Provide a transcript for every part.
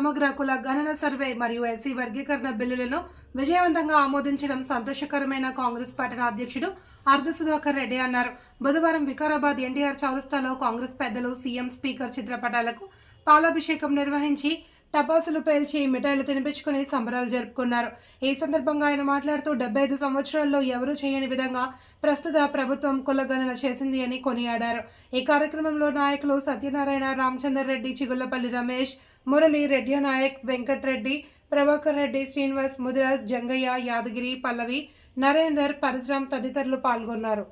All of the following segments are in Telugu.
సమగ్ర కుల గణన సర్వే మరియు ఎస్సీ వర్గీకరణ బిల్లులను విజయవంతంగా ఆమోదించడం సంతోషకరమైన కాంగ్రెస్ పట్టణ అధ్యక్షుడు అర్ధ సుధాకర్ రెడ్డి అన్నారు. బుధవారం వికారాబాద్ ఎన్టీఆర్ చౌరస్తాలో కాంగ్రెస్ పెద్దలు సీఎం స్పీకర్ చిత్రపటాలకు పాలాభిషేకం నిర్వహించి టపాసులు పేల్చి మిఠాయిలు తినిపించుకుని సంబరాలు జరుపుకున్నారు. ఈ సందర్భంగా ఆయన మాట్లాడుతూ డెబ్బై ఐదు సంవత్సరాల్లో ఎవరూ చేయని విధంగా ప్రస్తుత ప్రభుత్వం కులగణన చేసింది అని కొనియాడారు. ఈ కార్యక్రమంలో నాయకులు సత్యనారాయణ రామచందర్ రెడ్డి చిగుళ్ళపల్లి రమేష్ మురళి రెడ్డి నాయక్ వెంకట్రెడ్డి ప్రభాకర్ రెడ్డి శ్రీనివాస్ ముదిరాజ్ జంగయ్య యాదగిరి పల్లవి నరేందర్ పరశురామ్ తదితరులు పాల్గొన్నారు.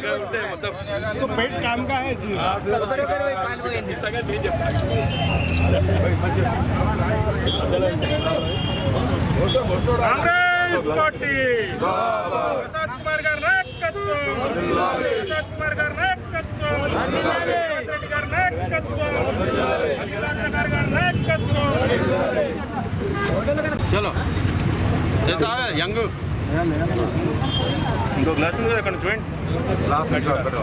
तो पेट काम का आहे जी बरोबर पान होईल सगळ्यात काँग्रेस पार्टी प्रसाद कुमार नायकत्व प्रसाद कुमार नायकत्व नायकत्व चलो जैसा है यंग ఇంకో గ్లాస్ ఉంది అక్కడ చూడండి. గ్లాస్ ఐడి ఒకరొకరు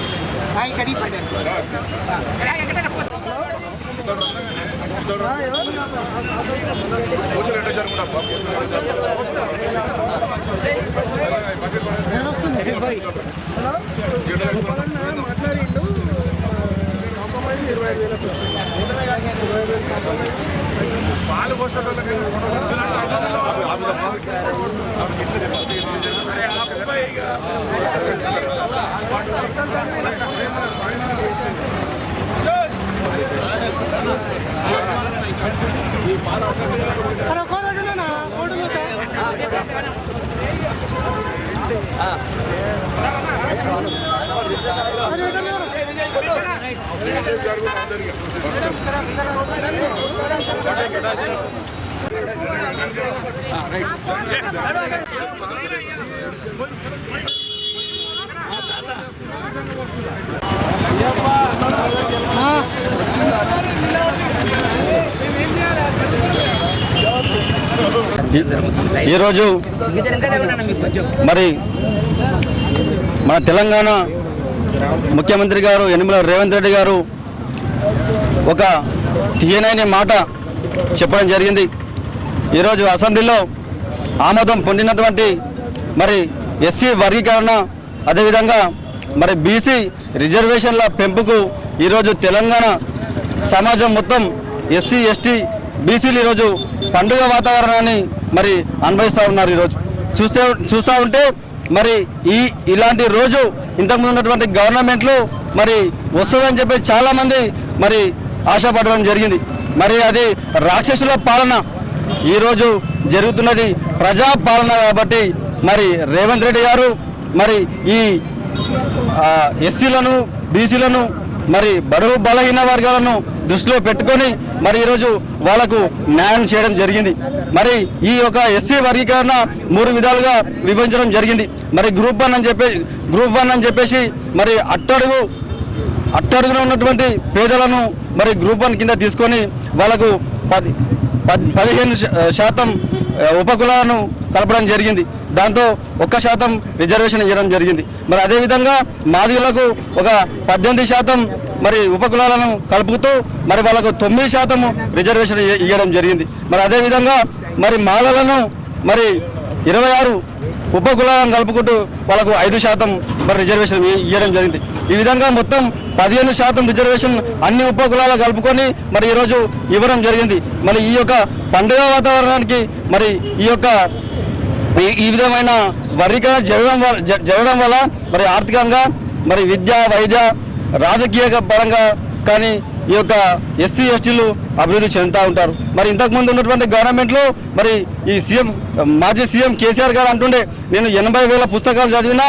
ఇట్లా చేసిన దమ్మా జరి అలా సంతోష తీసుకో క్లాస్ అందరికీ పాలు పోసేటోళ్ళకి ఈరోజు మరి మన తెలంగాణ ముఖ్యమంత్రి గారు యనమల రేవంత్ రెడ్డి గారు ఒక తీయనైన మాట చెప్పడం జరిగింది. ఈరోజు అసెంబ్లీలో ఆమోదం పొందినటువంటి మరి ఎస్సీ వర్గీకరణ అదేవిధంగా మరి బీసీ రిజర్వేషన్ల పెంపుకు ఈరోజు తెలంగాణ సమాజం మొత్తం ఎస్సీ ఎస్టీ బీసీలు ఈరోజు పండుగ వాతావరణాన్ని మరి అనుభవిస్తూ ఉన్నారు ఈరోజు. చూస్తే చూస్తూ ఉంటే మరి ఈ ఇలాంటి రోజు ఇంతకుముందు ఉన్నటువంటి గవర్నమెంట్లు మరి వస్తుందని చెప్పి చాలామంది మరి ఆశపడడం జరిగింది. మరి అది రాక్షసుల పాలన. ఈరోజు జరుగుతున్నది ప్రజా పాలన కాబట్టి మరి రేవంత్ రెడ్డి గారు మరి ఈ ఎస్సీలను బీసీలను మరి బడుగు బలహీన వర్గాలను దృష్టిలో పెట్టుకొని మరి ఈరోజు వాళ్ళకు న్యాయం చేయడం జరిగింది. మరి ఈ యొక్క ఎస్సీ వర్గీకరణ మూడు విధాలుగా విభజించడం జరిగింది. మరి గ్రూప్ వన్ అని చెప్పి గ్రూప్ వన్ అని చెప్పేసి మరి అట్టడుగు అట్టడుగున ఉన్నటువంటి పేదలను మరి గ్రూప్ వన్ కింద తీసుకొని వాళ్ళకు పది పదిహేను శాతం ఉపకులాలను కలపడం జరిగింది. దాంతో ఒక్క శాతం రిజర్వేషన్ ఇవ్వడం జరిగింది. మరి అదేవిధంగా మాదిగులకు ఒక పద్దెనిమిది శాతం మరి ఉపకులాలను కలుపుతూ మరి వాళ్ళకు తొమ్మిది శాతం రిజర్వేషన్ ఇవ్వడం జరిగింది. మరి అదేవిధంగా మరి మాలలను మరి ఇరవై ఆరు ఉపకులాలను కలుపుకుంటూ వాళ్ళకు ఐదు శాతం మరి రిజర్వేషన్ ఇవ్వడం జరిగింది. ఈ విధంగా మొత్తం పదిహేను శాతం రిజర్వేషన్ అన్ని ఉపకులాలు కలుపుకొని మరి ఈరోజు ఇవ్వడం జరిగింది. మరి ఈ యొక్క పండుగ వాతావరణానికి మరి ఈ యొక్క ఈ- విధమైన వర్గీకరణ జరగడం వల్ల జ- జరగడం వల్ల మరి ఆర్థికంగా మరి విద్య వైద్య రాజకీయ పరంగా కానీ ఈ యొక్క ఎస్సీ ఎస్టీలు అభివృద్ధి చెందుతూ ఉంటారు. మరి ఇంతకుముందు ఉన్నటువంటి గవర్నమెంట్లో మరి ఈ సీఎం మాజీ సీఎం కేసీఆర్ గారు అంటుండే నేను ఎనభై వేల పుస్తకాలు చదివినా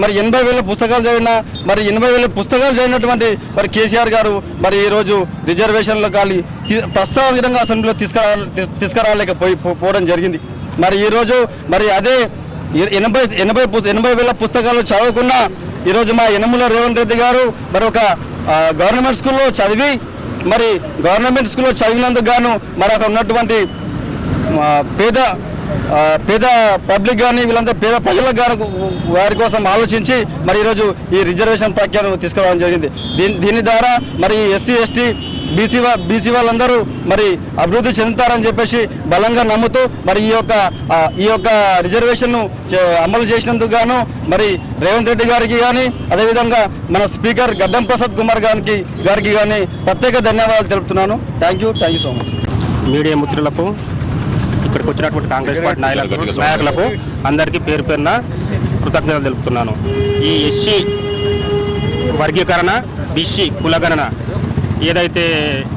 మరి ఎనభై వేల పుస్తకాలు చదివిన మరి ఎనభై వేల పుస్తకాలు చదివినటువంటి మరి కేసీఆర్ గారు మరి ఈరోజు రిజర్వేషన్లో కానీ తీ- ప్రస్తావితంగా అసెంబ్లీలో తీసుకురా తీస్- తీసుకురాలేకపోయి పోవడం జరిగింది. మరి ఈరోజు మరి అదే ఎనభై ఎనభై ఎనభై వేల పుస్తకాలు చదువుకున్న ఈరోజు మా యనమల రేవంత్ రెడ్డి గారు మరి ఒక గవర్నమెంట్ స్కూల్లో చదివి మరి గవర్నమెంట్ స్కూల్లో చదివినందుకు గాను మరి అక్కడ ఉన్నటువంటి పేద పేద పబ్లిక్ కానీ వీళ్ళంతా పేద ప్రజలకు కానీ వారి కోసం ఆలోచించి మరి ఈరోజు ఈ రిజర్వేషన్ ప్రఖ్యాను తీసుకురావడం జరిగింది. దీని దీని ద్వారా మరి ఎస్సీ ఎస్టీ బీసీ బీసీ వాళ్ళందరూ మరి అభివృద్ధి చెందుతారని చెప్పేసి బలంగా నమ్ముతూ మరి ఈ యొక్క ఈ యొక్క రిజర్వేషన్ను చే- అమలు చేసినందుకు గాను మరి రేవంత్ రెడ్డి గారికి కానీ అదేవిధంగా మన స్పీకర్ గడ్డం ప్రసాద్ కుమార్ గారికి గారికి కానీ ప్రత్యేక ధన్యవాదాలు తెలుపుతున్నాను. Thank you thank you so much. Media మిత్రులకు ఇక్కడికి వచ్చినటువంటి కాంగ్రెస్ పార్టీ నాయకులకు నాయకులకు అందరికీ పేరు పేరున కృతజ్ఞతలు తెలుపుతున్నాను. ఈ ఎస్సీ వర్గీకరణ బీసీ కులగణన ఏదైతే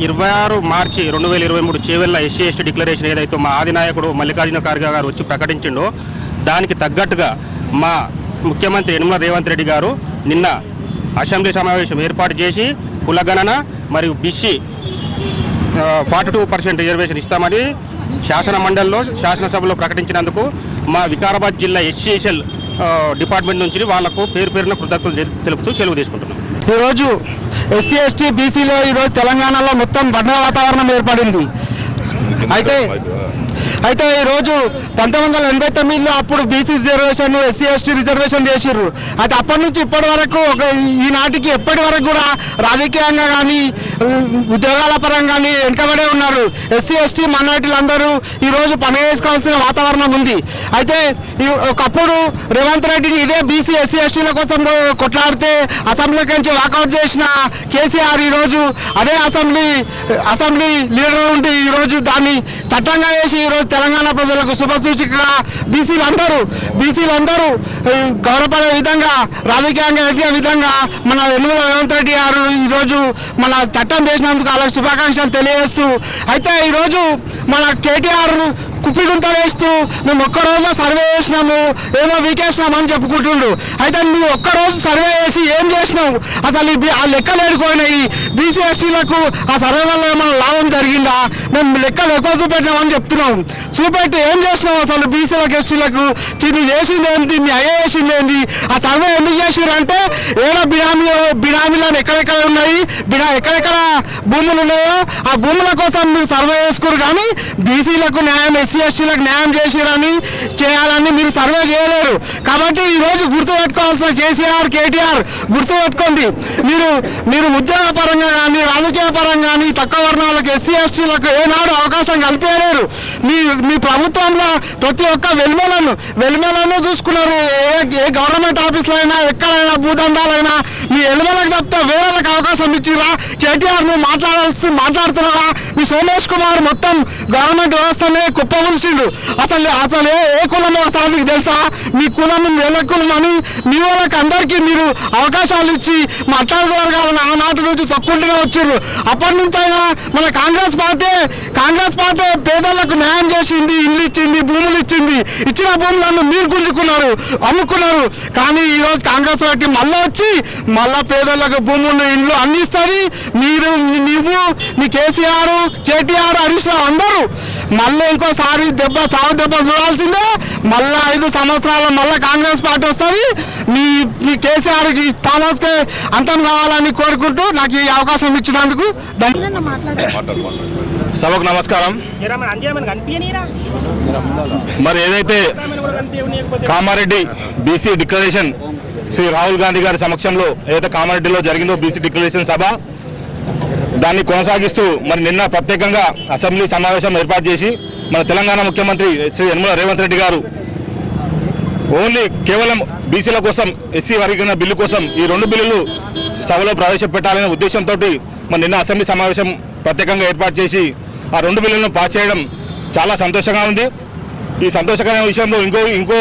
ఇరవై ఆరు మార్చి రెండు వేల ఇరవై మూడు చేవెళ్ళ ఎస్సీ ఎస్టీ డిక్లరేషన్ ఏదైతే మా ఆది నాయకుడు మల్లికార్జున ఖార్గే గారు వచ్చి ప్రకటించిండో దానికి తగ్గట్టుగా మా ముఖ్యమంత్రి యనమల రేవంత్ రెడ్డి గారు నిన్న అసెంబ్లీ సమావేశం ఏర్పాటు చేసి కులగణన మరియు BC forty two percent reservation ఇస్తామని శాసన మండలిలో శాసనసభలో ప్రకటించినందుకు మా వికారాబాద్ జిల్లా ఎస్సీఎస్ఎల్ డిపార్ట్మెంట్ నుంచి వాళ్ళకు పేరు పేరున కృతజ్ఞతలు తెలుపుతూ సెలవు తీసుకుంటున్నాం. ఈరోజు ఎస్సీ ఎస్టీ బీసీలో ఈరోజు తెలంగాణలో మొత్తం పండుగ వాతావరణం ఏర్పడింది. అయితే అయితే ఈరోజు పంతొమ్మిది వందల ఎనభై తొమ్మిదిలో అప్పుడు BC reservation SC ST reservation చేసిర్రు. అయితే అప్పటి నుంచి ఇప్పటి వరకు ఒక ఈనాటికి ఎప్పటి వరకు కూడా రాజకీయంగా కానీ ఉద్యోగాల పరంగా కానీ వెనుకబడే ఉన్నారు. ఎస్సీ ఎస్టీ మైనార్టీలందరూ ఈరోజు పని చేసుకోవాల్సిన వాతావరణం ఉంది. అయితే ఈ ఒకప్పుడు రేవంత్ రెడ్డిని ఇదే బీసీ ఎస్సీ ఎస్టీల కోసం కొట్లాడితే అసెంబ్లీకి నుంచి వాకౌట్ చేసిన కేసీఆర్ ఈరోజు అదే అసెంబ్లీ అసెంబ్లీ లీడర్ ఉండి ఈరోజు దాన్ని చట్టంగా వేసి ఈరోజు తెలంగాణ ప్రజలకు శుభసూచికగా బీసీలు అందరూ బీసీలు అందరూ గౌరవపడే విధంగా రాజకీయంగా ఎదిగే విధంగా మన ఎన్నుల రేవంత్ రెడ్డి గారు ఈరోజు మన చట్టం చేసినందుకు వాళ్ళకి శుభాకాంక్షలు తెలియజేస్తూ అయితే ఈరోజు మన కేటీఆర్ కుప్పి గుంతలు వేస్తూ మేము ఒక్క సర్వే చేసినాము ఏమో వీకేసినాము అని చెప్పుకుంటుండు అయితే నువ్వు ఒక్క రోజు సర్వే చేసి ఏం చేసినావు? అసలు ఆ లెక్కలు ఏడుకోయినాయి బీసీ ఎస్టీలకు ఆ సర్వే వల్ల ఏమైనా లాభం జరిగిందా? మేము లెక్కలు ఎక్కువ చూపెట్టినామని చెప్తున్నాం. చూపెట్టి ఏం చేసినావు అసలు బీసీలకు ఎస్టీలకు? చిన్న చేసింది ఏంటి మీ అయ్యే చేసింది ఏంటి ఆ సర్వే ఎందుకు చేసిర్రు అంటే ఏదో బినామీ బినామీలను ఎక్కడెక్కడ ఉన్నాయి? బినా ఎక్కడెక్కడ భూములు ఉన్నాయో ఆ భూముల కోసం మీరు సర్వే చేసుకోరు కానీ బీసీలకు న్యాయం ఎస్సీ ఎస్టీలకు న్యాయం చేసిరని చేయాలని మీరు సర్వే చేయలేరు. కాబట్టి ఈ రోజు కేసీఆర్ కేటీఆర్ గుర్తుపెట్టుకోండి. మీరు మీరు ఉద్యోగ పరంగా కానీ రాజకీయ పరంగా కానీ తక్కువ వర్ణాలకు ఎస్సీ ఎస్టీలకు ఏనాడు అవకాశం కల్పించలేరు మీ మీ ప్రభుత్వంలో ప్రతి ఒక్క వెలుమలను వెలుమలను చూసుకున్నారు. ఏ ఏ గవర్నమెంట్ ఆఫీస్లో అయినా ఎక్కడైనా భూదందాలైనా మీ ఎల్మెలకు తప్పితే వేరేలకు అవకాశం ఇచ్చిరా? కేటీఆర్ నువ్వు మాట్లాడాల్సి మాట్లాడుతున్నారా? మీ సోమేష్ కుమార్ మొత్తం గవర్నమెంట్ వ్యవస్థనే కుప్పగొలిచిండు అసలు అసలు ఏ ఏ కులమో అసలు మీకు తెలుసా? మీ కులం వేల కులం అని మీ వాళ్ళకి అందరికీ మీరు అవకాశాలు ఇచ్చి మాట్లాడుకోగలని ఆనాటి నుంచి తొక్కుంటూనే వచ్చారు అప్పటి నుంచి అయినా మన కాంగ్రెస్ పార్టీ కాంగ్రెస్ పార్టీ పేదలకు న్యాయం చేసింది ఇల్లు ఇచ్చింది భూములు ఇచ్చింది. ఇచ్చిన భూములను మీరు గుంజుకున్నారు అమ్ముకున్నారు. కానీ ఈరోజు కాంగ్రెస్ పార్టీ మళ్ళీ వచ్చి మళ్ళా పేదలకు భూములు ఇండ్లు అన్ని మీరు నువ్వు మీ కేసీఆర్ కేటీఆర్ హరీష్ రావు అందరూ మళ్ళీ ఇంకోసారి దెబ్బ చావు దెబ్బ చూడాల్సిందే. మళ్ళా ఐదు సంవత్సరాల మళ్ళీ కాంగ్రెస్ పార్టీ వస్తుంది. మీ మీ కేసీఆర్కి థామస్కి అంతం కావాలని కోరుకుంటూ నాకు ఈ అవకాశం ఇచ్చినందుకు ధన్యవాదాలు సభకు నమస్కారం. మరి ఏదైతే కామారెడ్డి బీసీ డిక్లరేషన్ శ్రీ రాహుల్ గాంధీ గారి సమక్షంలో ఏదైతే కామారెడ్డిలో జరిగిందో బీసీ డిక్లరేషన్ సభ దాన్ని కొనసాగిస్తూ మరి నిన్న ప్రత్యేకంగా అసెంబ్లీ సమావేశం ఏర్పాటు చేసి మన తెలంగాణ ముఖ్యమంత్రి శ్రీ యనమల రేవంత్ రెడ్డి గారు. ఓన్లీ కేవలం బీసీల కోసం ఎస్సీ వర్గీకరణ బిల్లు కోసం ఈ రెండు బిల్లులు సభలో ప్రవేశపెట్టాలనే ఉద్దేశంతో మన నిన్న అసెంబ్లీ సమావేశం ప్రత్యేకంగా ఏర్పాటు చేసి ఆ రెండు బిల్లులను పాస్ చేయడం చాలా సంతోషంగా ఉంది. ఈ సంతోషకరమైన విషయంలో ఇంకో ఇంకో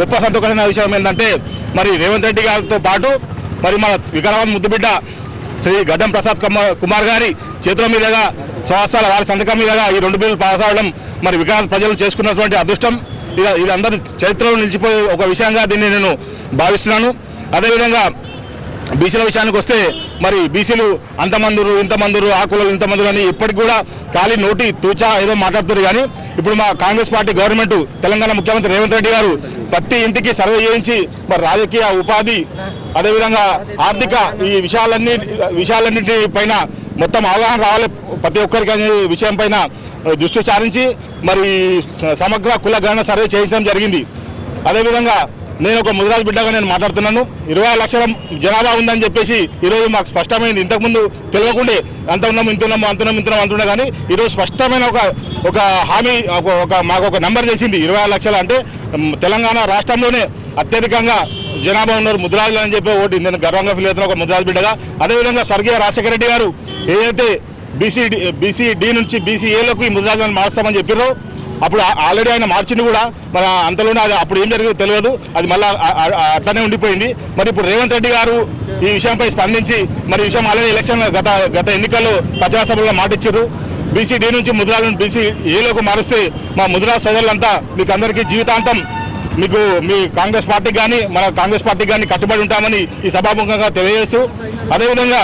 గొప్ప సంతోషకరమైన విషయం ఏంటంటే మరి రేవంత్ రెడ్డి గారితో పాటు మరి మన వికారాబాద్ ముద్దుబిడ్డ శ్రీ గడ్డం ప్రసాద్ కుమార్ కుమార్ గారి చేతుల మీదుగా స్వహస్తాల వారి సంతకం మీదగా ఈ రెండు బిల్లులు పాస్ అవడం మరి వికారాబాద్ ప్రజలు చేసుకున్నటువంటి అదృష్టం. ఇది ఇది అందరి చరిత్రలో నిలిచిపోయే ఒక విషయంగా దీన్ని నేను భావిస్తున్నాను. అదేవిధంగా బీసీల విషయానికి వస్తే మరి బీసీలు అంతమందురు ఇంతమందురు ఆకులు ఇంతమందురు అని ఇప్పటికి కూడా ఖాళీ నోటి తూచా ఏదో మాట్లాడుతున్నారు. కానీ ఇప్పుడు మా కాంగ్రెస్ పార్టీ గవర్నమెంట్ తెలంగాణ ముఖ్యమంత్రి రేవంత్ రెడ్డి గారు ప్రతి ఇంటికి సర్వే చేయించి మరి రాజకీయ ఉపాధి అదేవిధంగా ఆర్థిక ఈ విషయాలన్నీ విషయాలన్నింటి పైన మొత్తం అవగాహన రావాలి. ప్రతి ఒక్కరికి అనే విషయం పైన దృష్టి సారించి మరి సమగ్ర కుల గణన సర్వే చేయించడం జరిగింది. అదేవిధంగా నేను ఒక ముదిరాజు బిడ్డగా నేను మాట్లాడుతున్నాను. ఇరవై లక్షల జనాభా ఉందని చెప్పేసి ఈరోజు మాకు స్పష్టమైంది. ఇంతకుముందు తెలియకుండే అంత ఉన్నాము ఇంత ఉన్నాము అంత ఉన్నాము ఇంత ఉన్నాము అంటున్నా కానీ ఈరోజు స్పష్టమైన ఒక ఒక హామీ ఒక ఒక మాకు ఒక నెంబర్ చేసింది ఇరవై లక్షలు అంటే తెలంగాణ రాష్ట్రంలోనే అత్యధికంగా జనాభా ఉన్నారు ముద్రాజులు అని చెప్పి ఒకటి నేను గర్వంగా ఫీల్ అవుతున్నా ఒక ముద్రాజు బిడ్డగా. అదేవిధంగా స్వర్గీయ రాజశేఖర రెడ్డి గారు ఏదైతే బీసీ బీసీ డి నుంచి బీసీఏలోకి ఈ ముద్రాజులను మార్చామని చెప్పారో అప్పుడు ఆల్రెడీ ఆయన మార్చింది కూడా. మన అంతలోనే అది అప్పుడు ఏం జరిగిందో తెలియదు. అది మళ్ళీ అట్లనే ఉండిపోయింది. మరి ఇప్పుడు రేవంత్ రెడ్డి గారు ఈ విషయంపై స్పందించి మరి విషయం ఆల్రెడీ ఎలక్షన్ గత గత ఎన్నికల్లో ప్రచార సభలో మాటిచ్చారు బీసీ డి నుంచి ముద్రాలను బీసీ ఏలోకి మారుస్తే మా ముద్రా సోదరులంతా మీకు అందరికీ జీవితాంతం మీకు మీ కాంగ్రెస్ పార్టీ కానీ మన కాంగ్రెస్ పార్టీ కానీ కట్టుబడి ఉంటామని ఈ సభాముఖంగా తెలియజేస్తూ అదేవిధంగా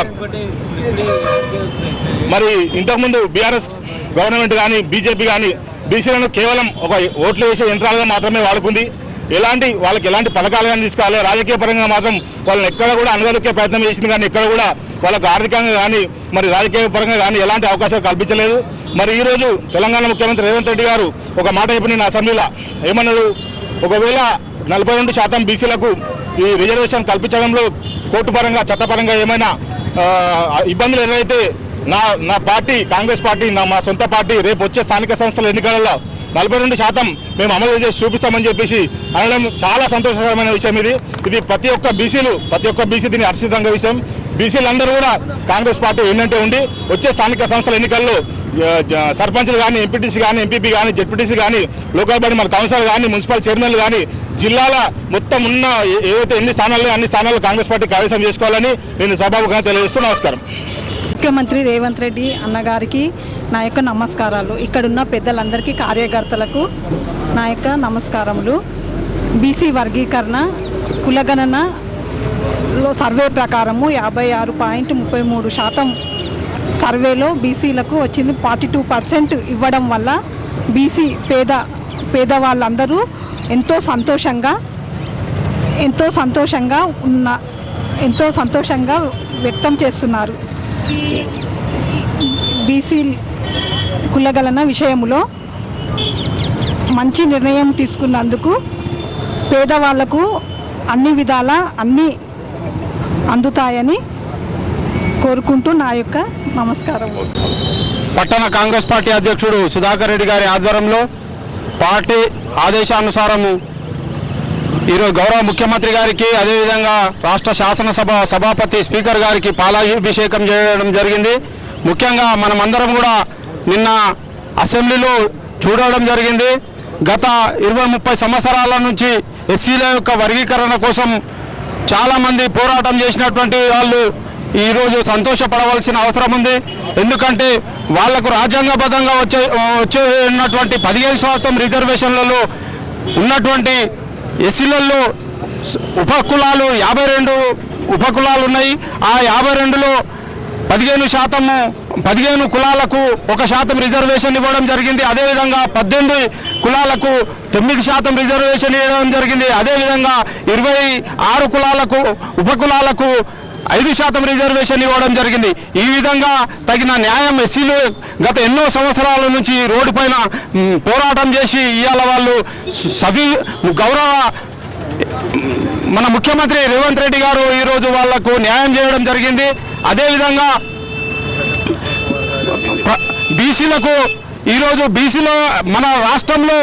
మరి ఇంతకుముందు బీఆర్ఎస్ గవర్నమెంట్ కానీ బీజేపీ కానీ బీసీలను కేవలం ఒక ఓట్లు వేసే యంత్రాలుగా మాత్రమే వాడుకుంది ఎలాంటి వాళ్ళకి ఎలాంటి పథకాలు కానీ తీసుకోవాలి రాజకీయ పరంగా మాత్రం వాళ్ళని ఎక్కడ కూడా అనగదొక్కే ప్రయత్నం చేసింది కానీ ఎక్కడ కూడా వాళ్ళకు ఆర్థికంగా కానీ మరి రాజకీయ పరంగా కానీ ఎలాంటి అవకాశాలు కల్పించలేదు. మరి ఈరోజు తెలంగాణ ముఖ్యమంత్రి రేవంత్ రెడ్డి గారు ఒక మాట చెప్పి నా అసెంబ్లీలో ఏమన్నారు ఒకవేళ నలభై రెండు శాతం బీసీలకు ఈ రిజర్వేషన్ కల్పించడంలో కోర్టు పరంగా చట్టపరంగా ఏమైనా ఇబ్బందులు ఎదురైతే నా నా పార్టీ కాంగ్రెస్ పార్టీ నా మా సొంత పార్టీ రేపు వచ్చే స్థానిక సంస్థల ఎన్నికలలో నలభై రెండు శాతం మేము అమలు చేసి చూపిస్తామని చెప్పేసి అనడం చాలా సంతోషకరమైన విషయం ఇది. ఇది ప్రతి ఒక్క బీసీలు ప్రతి ఒక్క బీసీ దీని హర్షితంగా విషయం. బీసీలందరూ కూడా కాంగ్రెస్ పార్టీ ఏంటంటే ఉండి వచ్చే స్థానిక సంస్థల ఎన్నికల్లో సర్పంచ్లు కానీ ఎంపీటీసీ కానీ ఎంపీపీ కానీ జెడ్పీటీసీ కానీ లోకల్ బాడీ మన కౌన్సిలర్ కానీ మున్సిపల్ చైర్మన్లు కానీ జిల్లాల మొత్తం ఉన్న ఏవైతే ఎన్ని స్థానాలు అన్ని స్థానాలు కాంగ్రెస్ పార్టీ కైవసం చేసుకోవాలని నేను సభాముఖంగా తెలియజేస్తూ నమస్కారం. ముఖ్యమంత్రి రేవంత్ రెడ్డి అన్నగారికి నా యొక్క నమస్కారాలు. ఇక్కడున్న పెద్దలందరికీ కార్యకర్తలకు నా యొక్క నమస్కారములు. బీసీ వర్గీకరణ కులగణనలో సర్వే ప్రకారము యాభై ఆరు పాయింట్ ముప్పై మూడు శాతం సర్వేలో బీసీలకు వచ్చింది. ఫార్టీ టూ పర్సెంట్ ఇవ్వడం వల్ల బీసీ పేద పేదవాళ్ళందరూ ఎంతో సంతోషంగా ఎంతో సంతోషంగా ఉన్న ఎంతో సంతోషంగా వ్యక్తం చేస్తున్నారు. బీసీ కులగలన విషయంలో మంచి నిర్ణయం తీసుకున్నందుకు పేదవాళ్ళకు అన్ని విధాల అన్నీ అందుతాయని కోరుకుంటూ నా యొక్క నమస్కారం. పట్టణ కాంగ్రెస్ పార్టీ అధ్యక్షుడు సుధాకర్ రెడ్డి గారి ఆధ్వర్యంలో పార్టీ ఆదేశానుసారము ఈరోజు గౌరవ ముఖ్యమంత్రి గారికి అదేవిధంగా రాష్ట్ర శాసనసభ సభాపతి స్పీకర్ గారికి పాలాభిషేకం చేయడం జరిగింది. ముఖ్యంగా మనమందరం కూడా నిన్న అసెంబ్లీలో చూడడం జరిగింది. గత ఇరవై ముప్పై సంవత్సరాల నుంచి ఎస్సీల యొక్క వర్గీకరణ కోసం చాలామంది పోరాటం చేసినటువంటి వాళ్ళు ఈరోజు సంతోషపడవలసిన అవసరం ఉంది. ఎందుకంటే వాళ్ళకు రాజ్యాంగబద్ధంగా వచ్చే వచ్చే ఉన్నటువంటి పదిహేను శాతం రిజర్వేషన్లలో ఉన్నటువంటి ఎస్సీలలో ఉపకులాలు యాభై రెండు ఉపకులాలు ఉన్నాయి ఆ యాభై రెండులో పదిహేను శాతము పదిహేను కులాలకు ఒక శాతం రిజర్వేషన్ ఇవ్వడం జరిగింది. అదేవిధంగా పద్దెనిమిది కులాలకు తొమ్మిది శాతం రిజర్వేషన్ ఇవ్వడం జరిగింది. అదేవిధంగా ఇరవై ఆరు కులాలకు ఉపకులాలకు ఐదు శాతం రిజర్వేషన్ ఇవ్వడం జరిగింది. ఈ విధంగా తగిన న్యాయం ఎస్సీలు గత ఎన్నో సంవత్సరాల నుంచి రోడ్డుపైన పోరాటం చేసి ఇవాళ వాళ్ళు సవి గౌరవ మన ముఖ్యమంత్రి రేవంత్ రెడ్డి గారు ఈరోజు వాళ్ళకు న్యాయం చేయడం జరిగింది. అదేవిధంగా బీసీలకు ఈరోజు బీసీలో మన రాష్ట్రంలో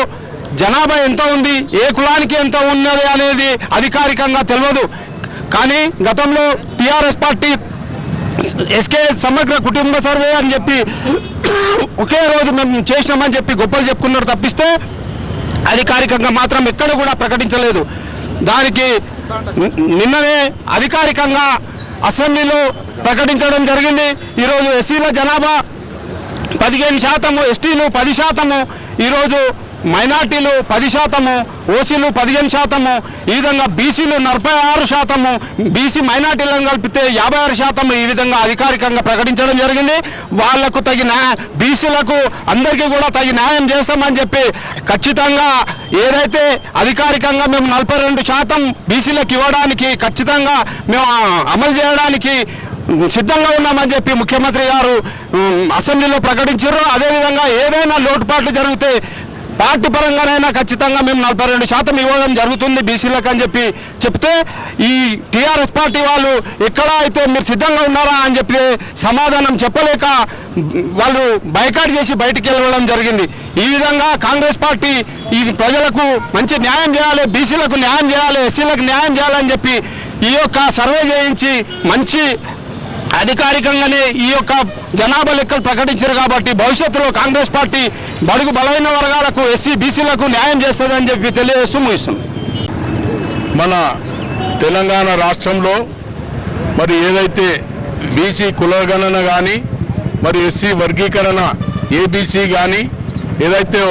జనాభా ఎంత ఉంది ఏ కులానికి ఎంత ఉన్నది అనేది అధికారికంగా తెలియదు కానీ గతంలో టీఆర్ఎస్ పార్టీ ఎస్కే సమగ్ర కుటుంబ సర్వే అని చెప్పి ఒకే రోజు మేము చేసినామని చెప్పి గొప్పలు చెప్పుకున్నారు తప్పిస్తే అధికారికంగా మాత్రం ఎక్కడ కూడా ప్రకటించలేదు. దానికి నిన్ననే అధికారికంగా అసెంబ్లీలో ప్రకటించడం జరిగింది. ఈరోజు ఎస్సీల జనాభా పదిహేను శాతము ఎస్టీలు పది శాతము. ఈరోజు మైనార్టీలు పది శాతము ఓసీలు పదిహేను శాతము ఈ విధంగా బీసీలు నలభై ఆరు శాతము బీసీ మైనార్టీలను కలిపితే యాభై ఆరు శాతము ఈ విధంగా అధికారికంగా ప్రకటించడం జరిగింది. వాళ్ళకు తగిన బీసీలకు అందరికీ కూడా తగిన న్యాయం చేస్తామని చెప్పి ఖచ్చితంగా ఏదైతే అధికారికంగా మేము నలభై రెండు శాతం బీసీలకు ఇవ్వడానికి ఖచ్చితంగా మేము అమలు చేయడానికి సిద్ధంగా ఉన్నామని చెప్పి ముఖ్యమంత్రి గారు అసెంబ్లీలో ప్రకటించారు. అదేవిధంగా ఏదైనా లోటుపాట్లు జరిగితే పార్టీ పరంగానైనా ఖచ్చితంగా మేము నలభై రెండు శాతం ఇవ్వడం జరుగుతుంది బీసీలకు అని చెప్పి చెప్తే ఈ టీఆర్ఎస్ పార్టీ వాళ్ళు ఎక్కడ అయితే మీరు సిద్ధంగా ఉన్నారా అని చెప్పి సమాధానం చెప్పలేక వాళ్ళు బైకాట్ చేసి బయటికి వెళ్ళడం జరిగింది. ఈ విధంగా కాంగ్రెస్ పార్టీ ఈ ప్రజలకు మంచి న్యాయం చేయాలి బీసీలకు న్యాయం చేయాలి ఎస్సీలకు న్యాయం చేయాలని చెప్పి ఈ యొక్క సర్వే చేయించి మంచి అధికారికంగానే ఈ యొక్క జనాభా లెక్కలు ప్రకటించారు కాబట్టి భవిష్యత్తులో కాంగ్రెస్ పార్టీ బడుగు బలైన వర్గాలకు ఎస్సీ బీసీలకు న్యాయం చేస్తుందని చెప్పి తెలియజేస్తూ ముగిస్తున్నాం. మన తెలంగాణ రాష్ట్రంలో మరి ఏదైతే బీసీ కులగణన కానీ మరి ఎస్సీ వర్గీకరణ ఏబీసీ కానీ ఏదైతే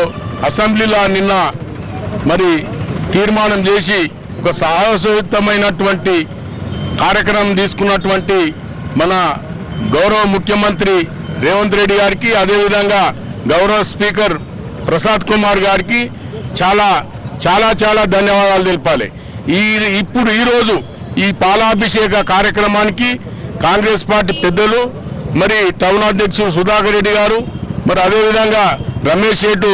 అసెంబ్లీలో నిన్న మరి తీర్మానం చేసి ఒక సాహసయుక్తమైనటువంటి కార్యక్రమం తీసుకున్నటువంటి మన గౌరవ ముఖ్యమంత్రి రేవంత్ రెడ్డి గారికి అదేవిధంగా గౌరవ స్పీకర్ ప్రసాద్ కుమార్ గారికి చాలా చాలా చాలా ధన్యవాదాలు తెలపాలి. ఈ ఇప్పుడు ఈరోజు ఈ పాలాభిషేక కార్యక్రమానికి కాంగ్రెస్ పార్టీ పెద్దలు మరి టౌన్ అధ్యక్షుడు సుధాకర్ రెడ్డి గారు మరి అదేవిధంగా Ramesh Shettu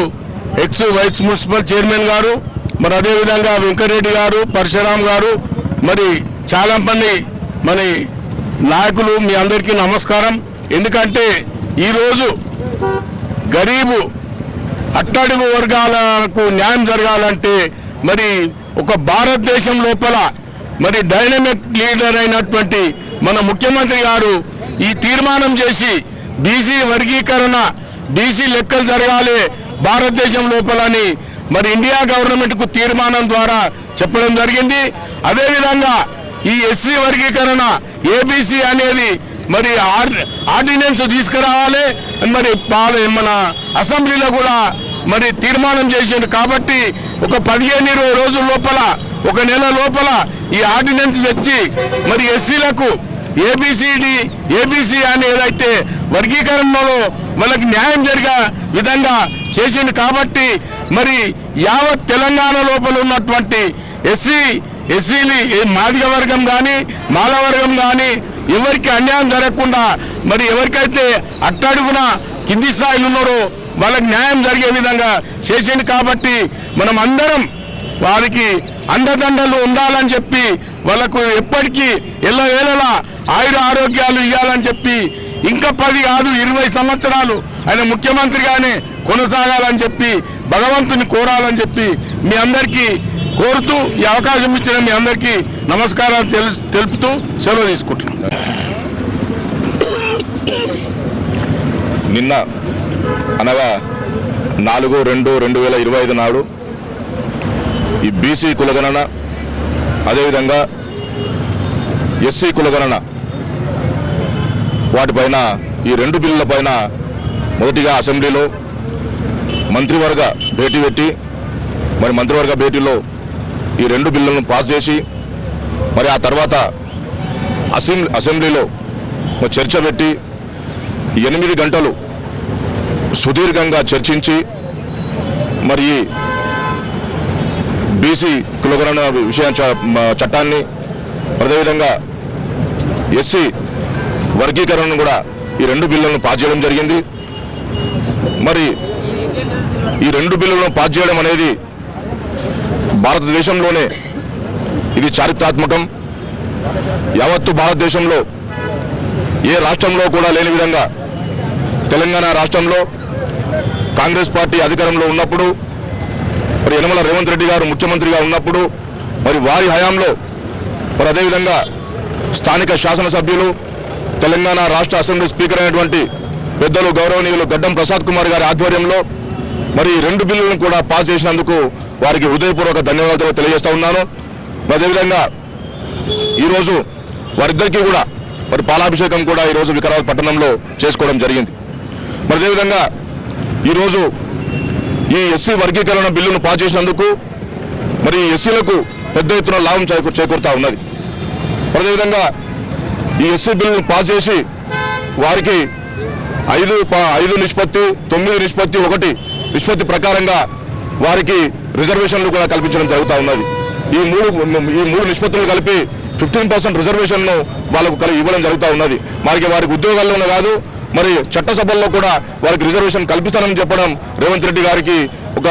ex vice municipal chairman గారు మరి అదేవిధంగా వెంకటరెడ్డి గారు పరశురామ్ గారు మరి చాలా మంది మరి నాయకులు మీ అందరికీ నమస్కారం. ఎందుకంటే ఈరోజు గరీబు అట్టడుగు వర్గాలకు న్యాయం జరగాలంటే మరి ఒక భారతదేశం లోపల మరి డైనమిక్ లీడర్ అయినటువంటి మన ముఖ్యమంత్రి గారు ఈ తీర్మానం చేసి బీసీ వర్గీకరణ బీసీ లెక్కలు జరగాలి భారతదేశం లోపలని మరి ఇండియా గవర్నమెంట్కు తీర్మానం ద్వారా చెప్పడం జరిగింది. అదేవిధంగా ఈ ఎస్సీ వర్గీకరణ ఏబీసీ అనేది మరి ఆర్- ఆర్డినెన్స్ తీసుకురావాలి. మరి పాల- మన అసెంబ్లీలో కూడా మరి తీర్మానం చేసిండు కాబట్టి ఒక పదిహేను ఇరవై రోజుల లోపల ఒక నెల లోపల ఈ ఆర్డినెన్స్ తెచ్చి మరి ఎస్సీలకు ఏబిసిడి ఏబిసి అని ఏదైతే వర్గీకరణలో వాళ్ళకి న్యాయం జరిగే విధంగా చేసింది కాబట్టి మరి యావత్ తెలంగాణ లోపల ఉన్నటువంటి ఎస్సీ ఎస్సీలు మాదిగ వర్గం కానీ మాల వర్గం కానీ ఎవరికి అన్యాయం జరగకుండా మరి ఎవరికైతే అట్టడుగున కింది స్థాయిలో ఉన్నారో వాళ్ళకి న్యాయం జరిగే విధంగా చేసిండు కాబట్టి మనం అందరం వారికి అండదండలు ఉండాలని చెప్పి వాళ్ళకు ఎప్పటికీ ఎల్లవేళలా ఆయుర ఆరోగ్యాలు ఇవ్వాలని చెప్పి ఇంకా పది కాదు ఇరవై సంవత్సరాలు ఆయన ముఖ్యమంత్రిగానే కొనసాగాలని చెప్పి భగవంతుని కోరాలని చెప్పి మీ అందరికీ కోరుతూ ఈ అవకాశం ఇచ్చిన మీ అందరికీ నమస్కారాలు తెలు- తెలుపుతూ సెలవు తీసుకుంటున్నాను నిన్న అనగా నాలుగు రెండు రెండు వేల ఇరవై ఐదు నాడు ఈ బీసీ కులగణన అదేవిధంగా ఎస్సీ కులగణన వాటిపైన ఈ రెండు బిల్లుల పైన మొదటిగా అసెంబ్లీలో మంత్రివర్గ భేటీ పెట్టి మరి మంత్రివర్గ భేటీలో ఈ రెండు బిల్లులను పాస్ చేసి మరి ఆ తర్వాత అసెంబ్లీ అసెంబ్లీలో ఒక చర్చ పెట్టి ఎనిమిది గంటలు సుదీర్ఘంగా చర్చించి మరి ఈ బీసీ కులగణన విషయ చ- చట్టాన్ని అదేవిధంగా ఎస్సీ వర్గీకరణను కూడా ఈ రెండు బిల్లులను పాస్ చేయడం జరిగింది. మరి ఈ రెండు బిల్లులను పాస్ చేయడం అనేది భారతదేశంలోనే ఇది చారిత్రాత్మకం. యావత్తు భారతదేశంలో ఏ రాష్ట్రంలో కూడా లేని విధంగా తెలంగాణ రాష్ట్రంలో కాంగ్రెస్ పార్టీ అధికారంలో ఉన్నప్పుడు మరి యనమల రేవంత్ రెడ్డి గారు ముఖ్యమంత్రిగా ఉన్నప్పుడు మరి వారి హయాంలో మరి అదేవిధంగా స్థానిక శాసనసభ్యులు తెలంగాణ రాష్ట్ర అసెంబ్లీ స్పీకర్ అయినటువంటి పెద్దలు గౌరవనీయులు గడ్డం ప్రసాద్ కుమార్ గారి ఆధ్వర్యంలో మరి రెండు బిల్లులను కూడా పాస్ చేసినందుకు వారికి హృదయపూర్వక ధన్యవాదాలు తెలియజేస్తా ఉన్నాను. అదేవిధంగా ఈరోజు వారిద్దరికీ కూడా మరి పాలాభిషేకం కూడా ఈరోజు వికారాబాద్ పట్టణంలో చేసుకోవడం జరిగింది. మరి అదేవిధంగా ఈరోజు ఈ ఎస్సీ వర్గీకరణ బిల్లును పాస్ చేసినందుకు మరి ఎస్సీలకు పెద్ద ఎత్తున లాభం చేకూ చేకూరుతా ఉన్నది. మరి అదేవిధంగా ఈ ఎస్సీ బిల్లును పాస్ చేసి వారికి ఐదు ఐదు నిష్పత్తి తొమ్మిది నిష్పత్తి ఒకటి నిష్పత్తి ప్రకారంగా వారికి రిజర్వేషన్లు కూడా కల్పించడం జరుగుతూ ఉన్నది. ఈ మూడు ఈ మూడు నిష్పత్తులు కలిపి ఫిఫ్టీన్ పర్సెంట్ రిజర్వేషన్ను వాళ్ళకు కలిగి ఇవ్వడం జరుగుతూ ఉన్నది. వారికి వారికి ఉద్యోగాల్లోనే కాదు మరి చట్టసభల్లో కూడా వారికి రిజర్వేషన్ కల్పిస్తానని చెప్పడం రేవంత్ రెడ్డి గారికి ఒక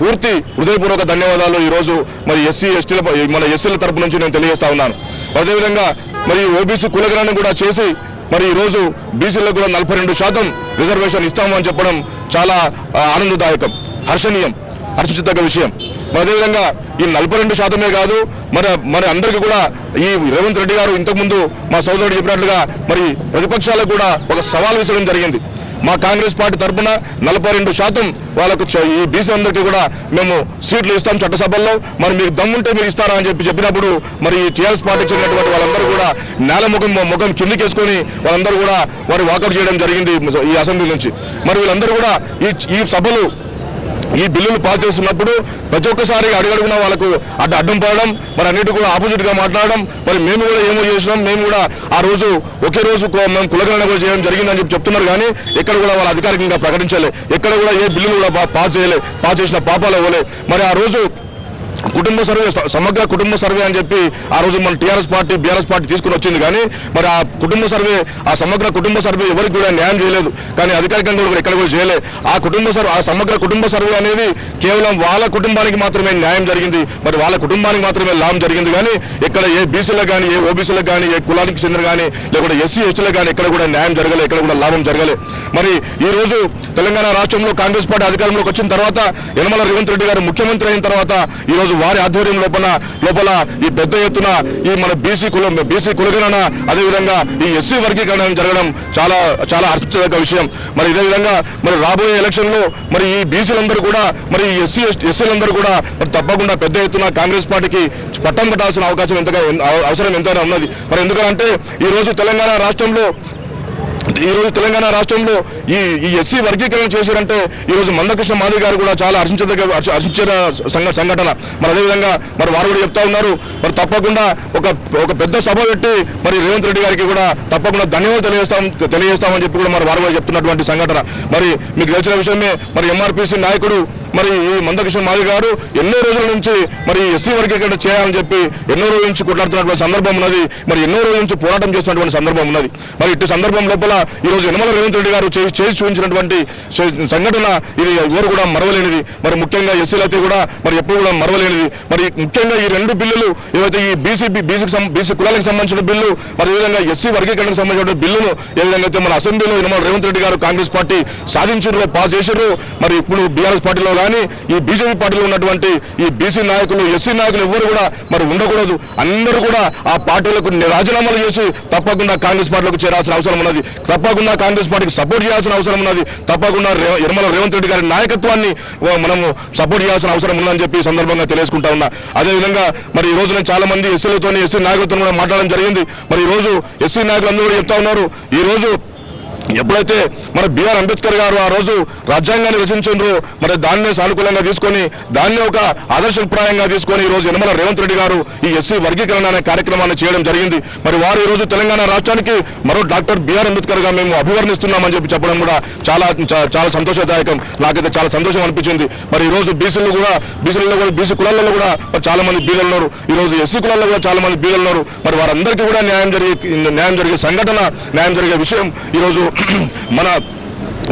పూర్తి హృదయపూర్వక ధన్యవాదాలు ఈరోజు మరి ఎస్సీ ఎస్టీల మన ఎస్సీల తరపు నుంచి నేను తెలియజేస్తా ఉన్నాను. అదేవిధంగా మరి ఓబీసీ కులగణన కూడా చేసి మరి ఈరోజు బీసీలకు కూడా నలభై రెండు శాతం రిజర్వేషన్ ఇస్తామని చెప్పడం చాలా ఆనందదాయకం హర్షణీయం హర్షించదగ్గ విషయం. మరి అదేవిధంగా ఈ నలభై రెండు శాతమే కాదు మరి మరి అందరికీ కూడా ఈ రేవంత్ రెడ్డి గారు ఇంతకుముందు మా సోదరుడు చెప్పినట్లుగా మరి ప్రతిపక్షాలకు కూడా ఒక సవాల్ విసరడం జరిగింది. మా కాంగ్రెస్ పార్టీ తరఫున నలభై రెండు శాతం వాళ్ళకు ఈ బీసీ అందరికీ కూడా మేము సీట్లు ఇస్తాం చట్టసభల్లో. మరి మీరు దమ్ముంటే మీరు ఇస్తారా అని చెప్పి చెప్పినప్పుడు మరి ఈ టీఆర్ఎస్ పార్టీకి చెందినటువంటి వాళ్ళందరూ కూడా నేల ముఖం ముఖం కిందికేసుకొని వాళ్ళందరూ కూడా వారు వాకౌట్ చేయడం జరిగింది ఈ అసెంబ్లీ నుంచి. మరి వీళ్ళందరూ కూడా ఈ ఈ సభలు ఈ బిల్లులు పాస్ చేస్తున్నప్పుడు ప్రతి ఒక్కసారి అడుగడుగున వాళ్ళకు అడ్డు అడ్డం పడడం మరి అన్నిటి కూడా ఆపోజిట్గా మాట్లాడడం మరి మేము కూడా ఏమో చేసినాం మేము కూడా ఆ రోజు ఒకే రోజు మేము కులగణన కూడా చేయడం జరిగిందని చెప్పి చెప్తున్నారు కానీ ఎక్కడ కూడా వాళ్ళు అధికారికంగా ప్రకటించలే. ఎక్కడ కూడా ఏ బిల్లులు కూడా పాస్ చేయలే పాస్ చేసిన పాపాలు ఇవ్వలే మరి ఆ రోజు కుటుంబ సర్వే స- సమగ్ర కుటుంబ సర్వే అని చెప్పి ఆ రోజు మన టీఆర్ఎస్ పార్టీ బీఆర్ఎస్ పార్టీ తీసుకుని వచ్చింది కానీ మరి ఆ కుటుంబ సర్వే ఆ సమగ్ర కుటుంబ సర్వే ఎవరికి కూడా న్యాయం చేయలేదు. కానీ అధికారికంగా కూడా ఎక్కడ కూడా చేయలే. ఆ కుటుంబ సర్వే ఆ సమగ్ర కుటుంబ సర్వే అనేది కేవలం వాళ్ళ కుటుంబానికి మాత్రమే న్యాయం జరిగింది. మరి వాళ్ళ కుటుంబానికి మాత్రమే లాభం జరిగింది కానీ ఇక్కడ ఏ బీసీలకు కానీ ఏ ఓబీసీలకు కానీ ఏ కులానికి చెందిన కానీ లేకుంటే ఎస్సీ ఎస్టీలకు కానీ ఎక్కడ కూడా న్యాయం జరగలే ఎక్కడ కూడా లాభం జరగలే. మరి ఈ రోజు తెలంగాణ రాష్ట్రంలో కాంగ్రెస్ పార్టీ అధికారంలోకి వచ్చిన తర్వాత యనమల రేవంత్ రెడ్డి గారు ముఖ్యమంత్రి అయిన తర్వాత ఈ రోజు వారి ఆధ్వర్యం లోపల లోపల ఈ పెద్ద ఎత్తున ఈ మన బీసీ కులం బీసీ కులగణన అదేవిధంగా ఈ ఎస్సీ వర్గీకరణ జరగడం చాలా చాలా హర్షించదగ్గ విషయం. మరి ఇదే విధంగా మరి రాబోయే ఎలక్షన్లో మరి ఈ బీసీలందరూ కూడా మరి ఈ ఎస్సీ ఎస్సీలందరూ కూడా మరి తప్పకుండా పెద్ద ఎత్తున కాంగ్రెస్ పార్టీకి పట్టం కట్టాల్సిన అవకాశం ఎంతగా అవసరం ఎంతైనా ఉన్నది. మరి ఎందుకంటే ఈరోజు తెలంగాణ రాష్ట్రంలో ఈ రోజు తెలంగాణ రాష్ట్రంలో ఈ ఈ ఎస్సీ వర్గీకరణ చేశారంటే ఈ రోజు మందకృష్ణ మాది గారు కూడా చాలా హర్షించదగ్గ హర్షించిన సంఘ సంఘటన. మరి అదేవిధంగా మరి వారు కూడా చెప్తా ఉన్నారు మరి తప్పకుండా ఒక ఒక పెద్ద సభ పెట్టి మరి రేవంత్ రెడ్డి గారికి కూడా తప్పకుండా ధన్యవాదాలు తెలియజేస్తాం తెలియజేస్తామని చెప్పి కూడా మరి వారు కూడా చెప్తున్నటువంటి సంఘటన. మరి మీకు తెలిసిన విషయమే మరి ఎంఆర్పిసి నాయకుడు మరి ఈ మందకృష్ణ మాది గారు ఎన్నో రోజుల నుంచి మరి ఎస్సీ వర్గీకరణ చేయాలని చెప్పి ఎన్నో రోజుల నుంచి కొట్లాడుతున్నటువంటి సందర్భం ఉన్నది. మరి ఎన్నో రోజుల నుంచి పోరాటం చేస్తున్నటువంటి సందర్భం ఉన్నది. మరి ఇటు సందర్భం లోపల ఈ రోజు యనమల రేవంత్ రెడ్డి గారు చేసి చూపించినటువంటి సంఘటన ఇది ఎవరు కూడా మరవలేనిది. మరి ముఖ్యంగా ఎస్సీలైతే కూడా మరి ఎప్పుడు కూడా మరవలేనిది. మరి ముఖ్యంగా ఈ రెండు బిల్లులు ఏవైతే ఈ బీసీ బీసీకి బీసీ కులాలకు సంబంధించిన బిల్లు మరి ఈ విధంగా ఎస్సీ వర్గీకరణకు సంబంధించిన బిల్లును ఏ విధంగా అయితే మన అసెంబ్లీలో యనమల రేవంత్ రెడ్డి గారు కాంగ్రెస్ పార్టీ సాధించారు పాస్ చేశారు మరి ఇప్పుడు బీఆర్ఎస్ పార్టీలో కానీ ఈ బీజేపీ పార్టీలో ఉన్నటువంటి ఈ బీసీ నాయకులు ఎస్సీ నాయకులు ఎవరు కూడా మరి ఉండకూడదు. అందరూ కూడా ఆ పార్టీలకు రాజీనామాలు చేసి తప్పకుండా కాంగ్రెస్ పార్టీలకు చేరాల్సిన అవసరం ఉన్నది. తప్పకుండా కాంగ్రెస్ పార్టీకి సపోర్ట్ చేయాల్సిన అవసరం ఉన్నది. తప్పకుండా యర్మల రేవంత్ రెడ్డి గారి నాయకత్వాన్ని మనము సపోర్ట్ చేయాల్సిన అవసరం ఉందని చెప్పి సందర్భంగా తెలియజేసుకుంటా ఉన్నా. అదేవిధంగా మరి ఈ రోజున చాలా మంది ఎస్సీలతో ఎస్సీ నాయకులతో కూడా మాట్లాడడం జరిగింది. మరి ఈ రోజు ఎస్సీ నాయకులు అందరూ కూడా చెప్తా ఉన్నారు. ఈ రోజు ఎప్పుడైతే మరి బిఆర్ అంబేద్కర్ గారు ఆ రోజు రాజ్యాంగాన్ని రచించారో మరి దాన్నే సానుకూలంగా తీసుకొని దాన్ని ఒక ఆదర్శప్రాయంగా తీసుకొని ఈ రోజు యనమల రేవంత్ రెడ్డి గారు ఈ ఎస్సీ వర్గీకరణ అనే కార్యక్రమాన్ని చేయడం జరిగింది. మరి వారు ఈ రోజు తెలంగాణ రాష్ట్రానికి మరో డాక్టర్ బిఆర్ అంబేద్కర్గా మేము అభివర్ణిస్తున్నామని చెప్పి చెప్పడం కూడా చాలా చాలా సంతోషదాయకం. నాకైతే చాలా సంతోషం అనిపించింది. మరి ఈ రోజు బీసీలు కూడా బీసీలలో కూడా బీసీ కులాలలో కూడా మరి చాలా మంది బీదలు ఉన్నారు ఈ రోజు ఎస్సీ కులాల్లో కూడా చాలా మంది బీదలు ఉన్నారు మరి వారందరికీ కూడా న్యాయం జరిగే న్యాయం జరిగే సంఘటన న్యాయం జరిగే విషయం ఈ రోజు మన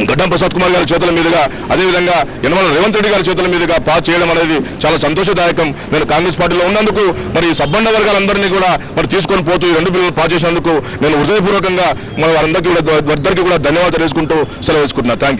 గడ్డం ప్రసాద్ కుమార్ గారి చేతుల మీదుగా అదేవిధంగా యనమల రేవంత్ రెడ్డి గారి చేతుల మీదుగా పాస్ చేయడం అనేది చాలా సంతోషదాయకం. నేను కాంగ్రెస్ పార్టీలో ఉన్నందుకు మరి సబ్బండ వర్గాలందరినీ కూడా మరి తీసుకొని పోతూ ఈ రెండు బిల్లులు పాస్ చేసినందుకు నేను హృదయపూర్వకంగా మన వారందరికీ కూడా వారందరికీ కూడా ధన్యవాదాలు తెలుసుకుంటూ సెలవు వేసుకుంటున్నాను థ్యాంక్